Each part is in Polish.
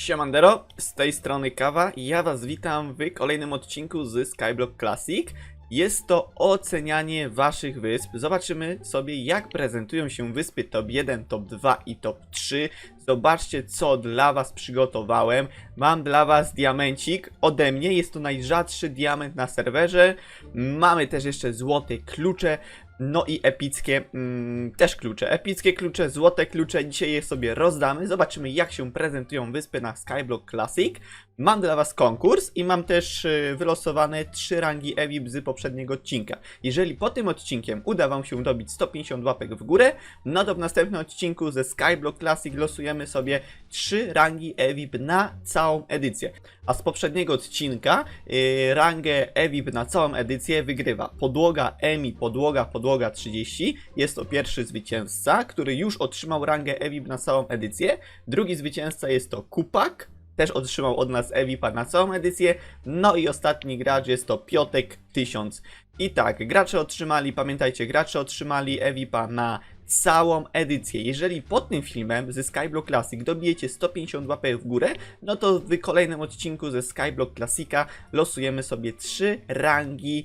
Siemandero, z tej strony Kawa ja was witam w kolejnym odcinku z Skyblock Classic. Jest to ocenianie waszych wysp. Zobaczymy sobie jak prezentują się wyspy top 1, top 2 i top 3. Zobaczcie co dla was przygotowałem. Mam dla was diamencik ode mnie, jest to najrzadszy diament na serwerze. Mamy też jeszcze złote klucze. No i epickie mm, też klucze. Epickie klucze, złote klucze. Dzisiaj je sobie rozdamy. Zobaczymy, jak się prezentują wyspy na Skyblock Classic. Mam dla Was konkurs i mam też y, wylosowane trzy rangi EVIP z poprzedniego odcinka. Jeżeli po tym odcinkiem uda Wam się dobić 150 łapek w górę, no to w następnym odcinku ze Skyblock Classic losujemy sobie trzy rangi EVIP na całą edycję. A z poprzedniego odcinka y, rangę EVIP na całą edycję wygrywa podłoga EMI, podłoga, podłoga 30. Jest to pierwszy zwycięzca, który już otrzymał rangę EVIP na całą edycję. Drugi zwycięzca jest to Kupak, też otrzymał od nas EVIPa na całą edycję. No i ostatni gracz jest to Piotek 1000. I tak, gracze otrzymali, pamiętajcie, gracze otrzymali EVIPa na całą edycję. Jeżeli pod tym filmem ze Skyblock Classic dobijecie 150 łapek w górę, no to w kolejnym odcinku ze Skyblock Classica losujemy sobie trzy rangi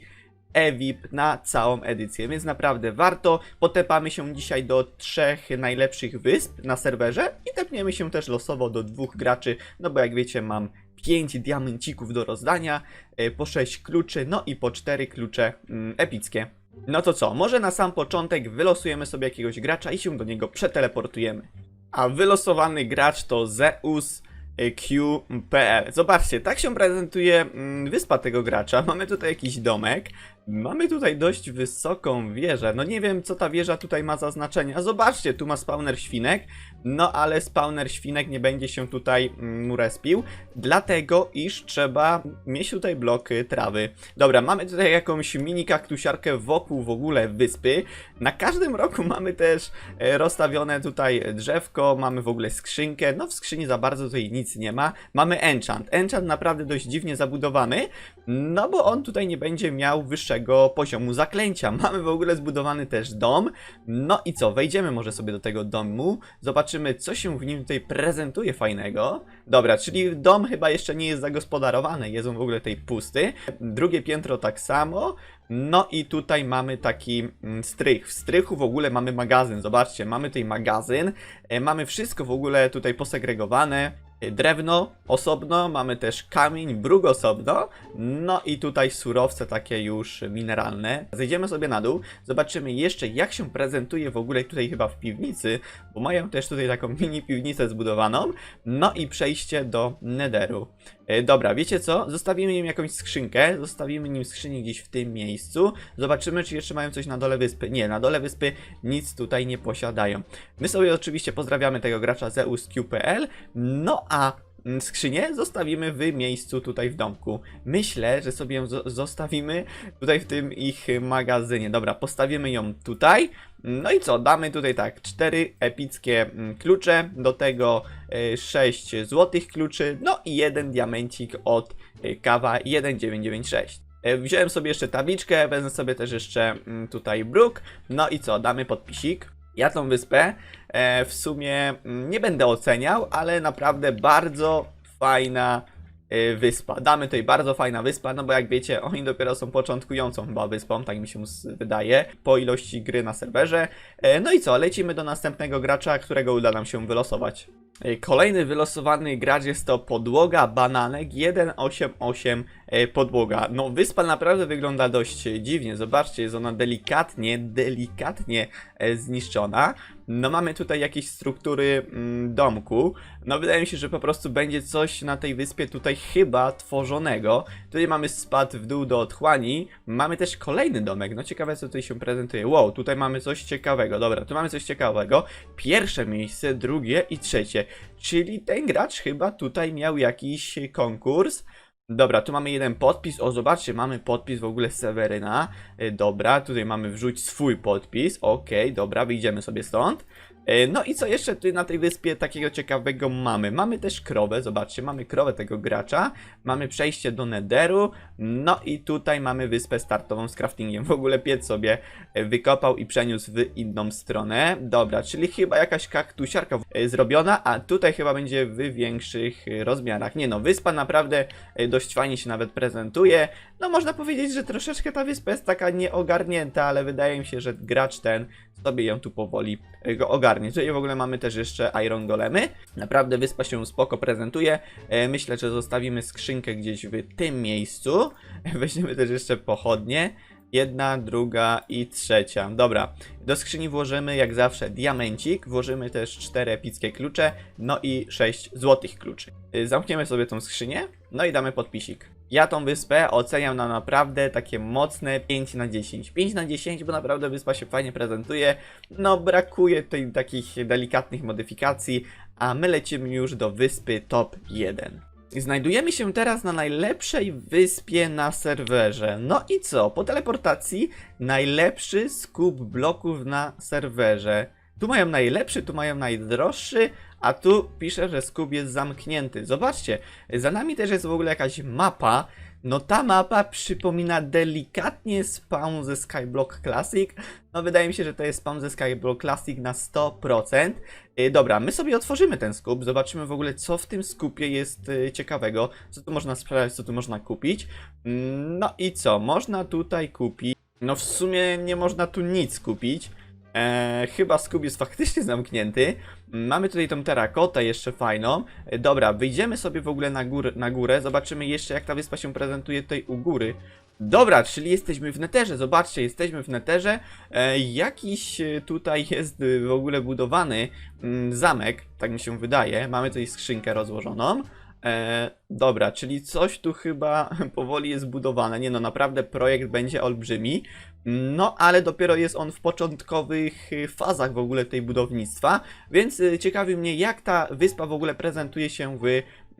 EVIP na całą edycję, więc naprawdę warto. Potepamy się dzisiaj do trzech najlepszych wysp na serwerze i tepniemy się też losowo do dwóch graczy, no bo jak wiecie mam 5 diamencików do rozdania, e, po 6 kluczy, no i po 4 klucze mm, epickie. No to co, może na sam początek wylosujemy sobie jakiegoś gracza i się do niego przeteleportujemy. A wylosowany gracz to Zeus y, Q.pl. Zobaczcie, tak się prezentuje mm, wyspa tego gracza. Mamy tutaj jakiś domek. Mamy tutaj dość wysoką wieżę. No nie wiem, co ta wieża tutaj ma za znaczenie. A zobaczcie, tu ma spawner świnek. No ale spawner świnek nie będzie się tutaj mm, mu respił. Dlatego, iż trzeba mieć tutaj blok trawy. Dobra, mamy tutaj jakąś mini kaktusiarkę wokół w ogóle wyspy. Na każdym roku mamy też e, rozstawione tutaj drzewko, mamy w ogóle skrzynkę. No w skrzyni za bardzo tutaj nic nie ma. Mamy enchant. Enchant naprawdę dość dziwnie zabudowany, no bo on tutaj nie będzie miał wyższego poziomu zaklęcia. Mamy w ogóle zbudowany też dom. No i co, wejdziemy może sobie do tego domu, zobaczymy co się w nim tutaj prezentuje fajnego. Dobra, czyli dom chyba jeszcze nie jest zagospodarowany, jest on w ogóle tej pusty. Drugie piętro tak samo. No i tutaj mamy taki mm, strych. W strychu w ogóle mamy magazyn. Zobaczcie, mamy tutaj magazyn. E, mamy wszystko w ogóle tutaj posegregowane. Drewno osobno, mamy też kamień, bruk osobno. No i tutaj surowce takie już mineralne. Zejdziemy sobie na dół, zobaczymy jeszcze jak się prezentuje w ogóle tutaj chyba w piwnicy, bo mają też tutaj taką mini piwnicę zbudowaną. No i przejście do Netheru. E, Dobra, wiecie co? Zostawimy im jakąś skrzynkę, zostawimy nim skrzynię gdzieś w tym miejscu. Zobaczymy, czy jeszcze mają coś na dole wyspy. Nie, na dole wyspy nic tutaj nie posiadają. My sobie oczywiście pozdrawiamy tego gracza ZeusQ.pl, no a mm, skrzynię zostawimy w miejscu tutaj w domku. Myślę, że sobie ją zo- zostawimy tutaj w tym ich magazynie. Dobra, postawimy ją tutaj. No i co? Damy tutaj tak, cztery epickie mm, klucze, do tego e, 6 złotych kluczy, no i jeden diamencik od e, kawa 1996. E, Wziąłem sobie jeszcze tabliczkę, wezmę sobie też jeszcze mm, tutaj bruk. No i co? Damy podpisik. Ja tą wyspę e, w sumie mm, nie będę oceniał, ale naprawdę bardzo fajna e, wyspa. Damy tutaj bardzo fajna wyspa, no bo jak wiecie, oni dopiero są początkującą chyba wyspą, tak mi się wydaje, po ilości gry na serwerze. E, No i co, lecimy do następnego gracza, którego uda nam się wylosować. E, Kolejny wylosowany gracz jest to podłoga bananek 188 e, podłoga. No wyspa naprawdę wygląda dość dziwnie. Zobaczcie, jest ona delikatnie, delikatnie e, zniszczona. No mamy tutaj jakieś struktury mm, domku. No wydaje mi się, że po prostu będzie coś na tej wyspie tutaj chyba tworzonego. Tutaj mamy spad w dół do otchłani. Mamy też kolejny domek. No ciekawe co tutaj się prezentuje. Wow, tutaj mamy coś ciekawego. Dobra, tu mamy coś ciekawego. Pierwsze miejsce, drugie i trzecie. Czyli ten gracz chyba tutaj miał jakiś konkurs. Dobra, tu mamy jeden podpis. O, zobaczcie, mamy podpis w ogóle Seweryna. Y, Dobra, tutaj mamy wrzuć swój podpis. Okej, dobra, wyjdziemy sobie stąd. E, No i co jeszcze tutaj na tej wyspie takiego ciekawego mamy? Mamy też krowę, zobaczcie, mamy krowę tego gracza, mamy przejście do Netheru, no i tutaj mamy wyspę startową z craftingiem. W ogóle piec sobie e, wykopał i przeniósł w inną stronę. Dobra, czyli chyba jakaś kaktusiarka e, zrobiona, a tutaj chyba będzie w większych rozmiarach. Nie no, wyspa naprawdę dość fajnie się nawet prezentuje. No można powiedzieć, że troszeczkę ta wyspa jest taka nieogarnięta, ale wydaje mi się, że gracz ten sobie ją tu powoli e, go ogarnie. Tutaj w ogóle mamy też jeszcze Iron Golemy. Naprawdę wyspa się spoko prezentuje. E, Myślę, że zostawimy skrzynkę gdzieś w tym miejscu. Weźmiemy też jeszcze pochodnie. Jedna, druga i trzecia. Dobra, do skrzyni włożymy jak zawsze diamencik, włożymy też cztery epickie klucze, no i sześć złotych kluczy. Y, Zamkniemy sobie tą skrzynię, no i damy podpisik. Ja tą wyspę oceniam na naprawdę takie mocne 5 na 10. 5 na 10, bo naprawdę wyspa się fajnie prezentuje. No brakuje tutaj takich delikatnych modyfikacji, a my lecimy już do wyspy top 1. Znajdujemy się teraz na najlepszej wyspie na serwerze. No i co? Po teleportacji najlepszy skup bloków na serwerze. Tu mają najlepszy, tu mają najdroższy, a tu pisze, że skup jest zamknięty. Zobaczcie, za nami też jest w ogóle jakaś mapa. No ta mapa przypomina delikatnie spawn ze Skyblock Classic. No wydaje mi się, że to jest spawn ze Skyblock Classic na 100%. Yy, dobra, my sobie otworzymy ten skup, zobaczymy w ogóle co w tym skupie jest yy, ciekawego, co tu można sprzedać, co tu można kupić. Mm, No i co, można tutaj kupić, no w sumie nie można tu nic kupić. Eee, chyba skup jest faktycznie zamknięty. Mamy tutaj tą terakotę jeszcze fajną. E, dobra, wyjdziemy sobie w ogóle na, gór, na górę. Zobaczymy jeszcze jak ta wyspa się prezentuje tutaj u góry. Dobra, czyli jesteśmy w neterze. Zobaczcie, jesteśmy w neterze. E, jakiś e, tutaj jest e, w ogóle budowany mm, zamek, tak mi się wydaje. Mamy tutaj skrzynkę rozłożoną. E, dobra, czyli coś tu chyba powoli jest budowane. Nie no, naprawdę projekt będzie olbrzymi. No, ale dopiero jest on w początkowych y, fazach w ogóle tej budownictwa, więc y, ciekawi mnie, jak ta wyspa w ogóle prezentuje się w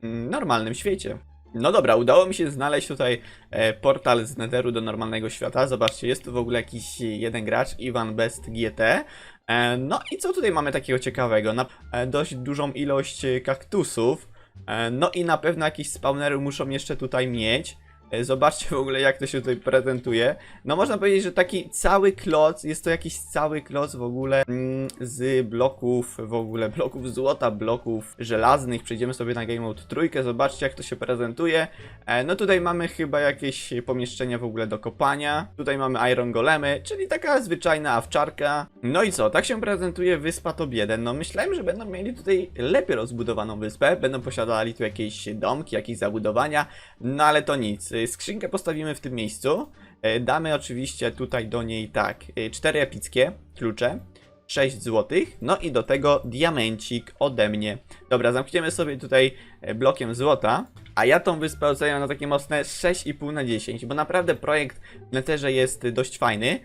mm, normalnym świecie. No dobra, udało mi się znaleźć tutaj e, portal z Netheru do normalnego świata. Zobaczcie, jest tu w ogóle jakiś jeden gracz, Ivan Best GT. E, no i co tutaj mamy takiego ciekawego? Na, e, dość dużą ilość kaktusów. E, no i na pewno jakieś spawnery muszą jeszcze tutaj mieć. E, Zobaczcie w ogóle jak to się tutaj prezentuje. No można powiedzieć, że taki cały kloc, jest to jakiś cały kloc w ogóle mm, z bloków, w ogóle bloków złota, bloków żelaznych. Przejdziemy sobie na Game Mode trójkę, zobaczcie jak to się prezentuje. E, No tutaj mamy chyba jakieś pomieszczenia w ogóle do kopania. Tutaj mamy Iron Golemy, czyli taka zwyczajna awczarka. No i co, tak się prezentuje wyspa Top 1. No myślałem, że będą mieli tutaj lepiej rozbudowaną wyspę, będą posiadali tu jakieś domki, jakieś zabudowania, no ale to nic. Y, Skrzynkę postawimy w tym miejscu. E, Damy oczywiście tutaj do niej tak, y, cztery epickie klucze. 6 złotych, no i do tego diamencik ode mnie. Dobra, zamkniemy sobie tutaj e, blokiem złota, a ja tą wyspę oceniam na takie mocne 6,5 na 10, bo naprawdę projekt w Netherze jest dość fajny,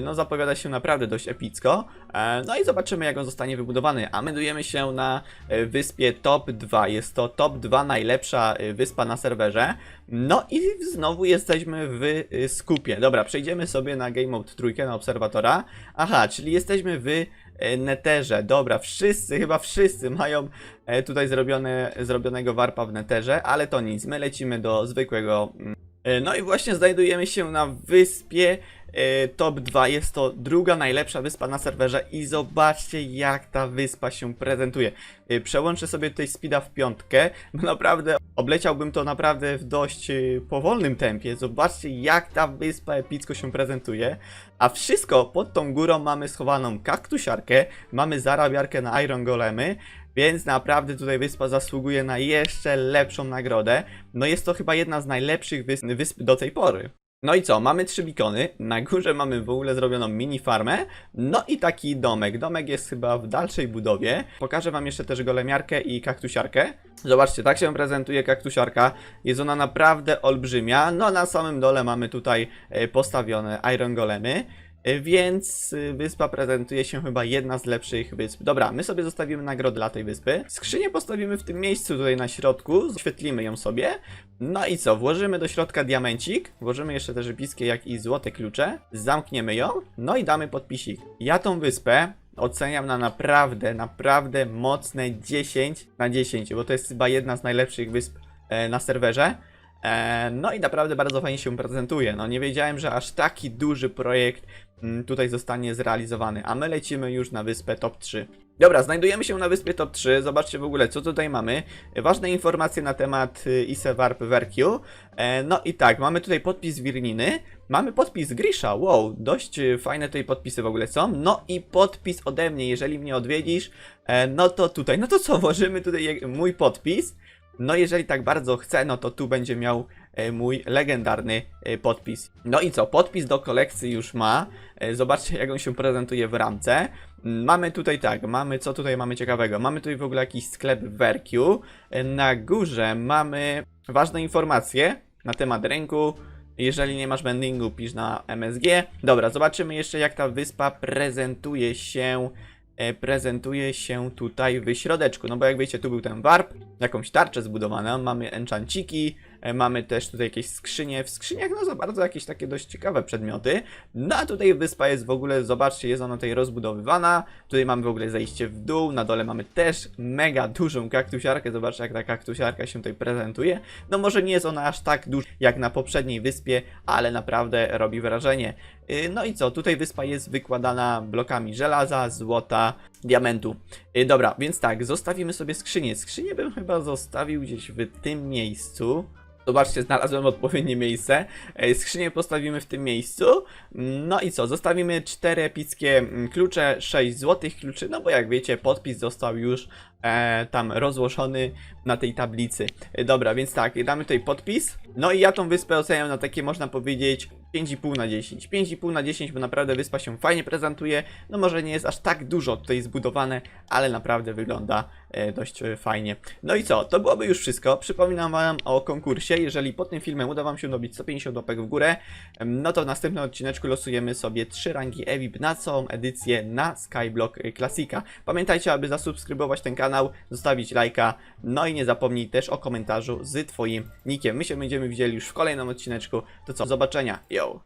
no zapowiada się naprawdę dość epicko, e, no i zobaczymy jak on zostanie wybudowany, a meldujemy się na e, wyspie Top 2, jest to Top 2 najlepsza e, wyspa na serwerze, no i znowu jesteśmy w e, skupie. Dobra, przejdziemy sobie na Game Mode trójkę, na obserwatora, aha, czyli jesteśmy w e, Netherze, dobra, wszyscy, chyba wszyscy mają e, tutaj zrobione, zrobionego warpa w Netherze, ale to nic, my lecimy do zwykłego. mm, e, No i właśnie znajdujemy się na wyspie e, Top 2, jest to druga najlepsza wyspa na serwerze i zobaczcie jak ta wyspa się prezentuje. E, Przełączę sobie tutaj speeda w piątkę, bo naprawdę obleciałbym to naprawdę w dość e, powolnym tempie. Zobaczcie jak ta wyspa epicko się prezentuje. A wszystko pod tą górą mamy schowaną kaktusiarkę, mamy zarabiarkę na Iron Golemy, więc naprawdę tutaj wyspa zasługuje na jeszcze lepszą nagrodę. No jest to chyba jedna z najlepszych wysp, wysp do tej pory. No i co, mamy trzy bikony, na górze mamy w ogóle zrobioną mini farmę, no i taki domek. Domek jest chyba w dalszej budowie. Pokażę wam jeszcze też golemiarkę i kaktusiarkę. Zobaczcie, tak się prezentuje kaktusiarka. Jest ona naprawdę olbrzymia. No na samym dole mamy tutaj e, postawione iron golemy. Więc wyspa prezentuje się chyba jedna z lepszych wysp. Dobra, my sobie zostawimy nagrodę dla tej wyspy. Skrzynię postawimy w tym miejscu tutaj na środku, oświetlimy ją sobie. No i co, włożymy do środka diamencik, włożymy jeszcze też epickie jak i złote klucze, zamkniemy ją, no i damy podpisik. Ja tą wyspę oceniam na naprawdę, naprawdę mocne 10 na 10, bo to jest chyba jedna z najlepszych wysp e, na serwerze. E, no i naprawdę bardzo fajnie się prezentuje. No nie wiedziałem, że aż taki duży projekt mm, tutaj zostanie zrealizowany, a my lecimy już na wyspę top 3. Dobra, znajdujemy się na wyspie top 3. Zobaczcie w ogóle, co tutaj mamy. Ważne informacje na temat y, Ise Warp Verkiu. E, no i tak, mamy tutaj podpis Wirniny, mamy podpis Grisha. Wow, dość y, fajne tutaj podpisy w ogóle są. No i podpis ode mnie, jeżeli mnie odwiedzisz, e, no to tutaj, no to co, włożymy tutaj mój podpis. No jeżeli tak bardzo chcę, no to tu będzie miał e, mój legendarny e, podpis. No i co, podpis do kolekcji już ma. E, Zobaczcie jak on się prezentuje w ramce. Mamy tutaj tak, mamy, co tutaj mamy ciekawego? Mamy tutaj w ogóle jakiś sklep Verkiu. Na górze mamy ważne informacje na temat rynku. Jeżeli nie masz vendingu, pisz na MSG. Dobra, zobaczymy jeszcze jak ta wyspa prezentuje się prezentuje się tutaj w środeczku. No bo jak wiecie, tu był ten warp, jakąś tarczę zbudowaną, mamy enchanciki, e, mamy też tutaj jakieś skrzynie. W skrzyniach no za bardzo jakieś takie dość ciekawe przedmioty. No a tutaj wyspa jest w ogóle, zobaczcie, jest ona tutaj rozbudowywana. Tutaj mamy w ogóle zejście w dół, na dole mamy też mega dużą kaktusiarkę. Zobaczcie jak ta kaktusiarka się tutaj prezentuje. No może nie jest ona aż tak duża jak na poprzedniej wyspie, ale naprawdę robi wrażenie. Y, No i co, tutaj wyspa jest wykładana blokami żelaza, złota, diamentu. Y, Dobra, więc tak, zostawimy sobie skrzynię. Skrzynię bym chyba zostawił gdzieś w tym miejscu. Zobaczcie, znalazłem odpowiednie miejsce. E, Skrzynię postawimy w tym miejscu. No i co? Zostawimy cztery epickie mm, klucze, 6 złotych kluczy, no bo jak wiecie, podpis został już e, tam rozłożony na tej tablicy. Dobra, więc tak, damy tutaj podpis. No i ja tą wyspę oceniam na takie, można powiedzieć, 5,5 na 10. 5,5 na 10, bo naprawdę wyspa się fajnie prezentuje. No może nie jest aż tak dużo tutaj zbudowane, ale naprawdę wygląda e, dość e, fajnie. No i co? To byłoby już wszystko. Przypominam wam o konkursie. Jeżeli po tym filmie uda wam się dobić 150 łapek w górę, no to w następnym odcineczku losujemy sobie 3 rangi EVIP na całą edycję na Skyblock y, Classica. Pamiętajcie, aby zasubskrybować ten kanał, zostawić lajka, no i nie zapomnij też o komentarzu z twoim nickiem. My się będziemy widzieli już w kolejnym odcineczku. To co? Do zobaczenia. Yo! show.